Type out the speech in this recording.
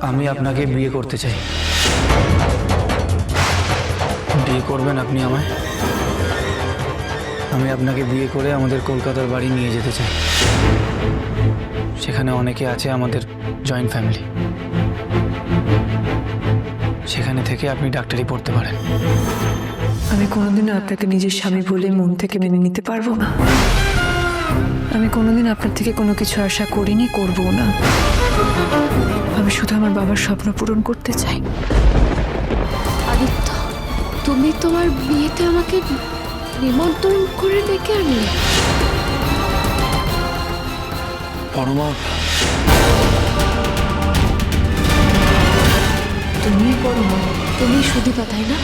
আমি আপনাকে বিয়ে করতে চাই। বিয়ে করবেন আপনি আমায়? আমি আপনাকে বিয়ে করে আমাদের কলকাতার বাড়ি নিয়ে যেতে চাই। সেখানে অনেকে আছে আমাদের জয়েন্ট ফ্যামিলি। সেখানে থেকে আপনি ডাক্তারি পড়তে পারেন। আমি কোনোদিনও আপনাকে নিজের স্বামী বলে মন থেকে মেনে নিতে পারব না। আমি কোনোদিন আপনার থেকে কোনো কিছু আশা করিনি করব না। আমি শুধু আমার বাবার স্বপ্ন পূরণ করতে চাই। আদিত্য তুমি তোমার বিয়েতে আমাকে নিমন্ত্রণ করে ডেকে আনলে। পরমা। তুমি বড় তুমি সুদীপা তাই না?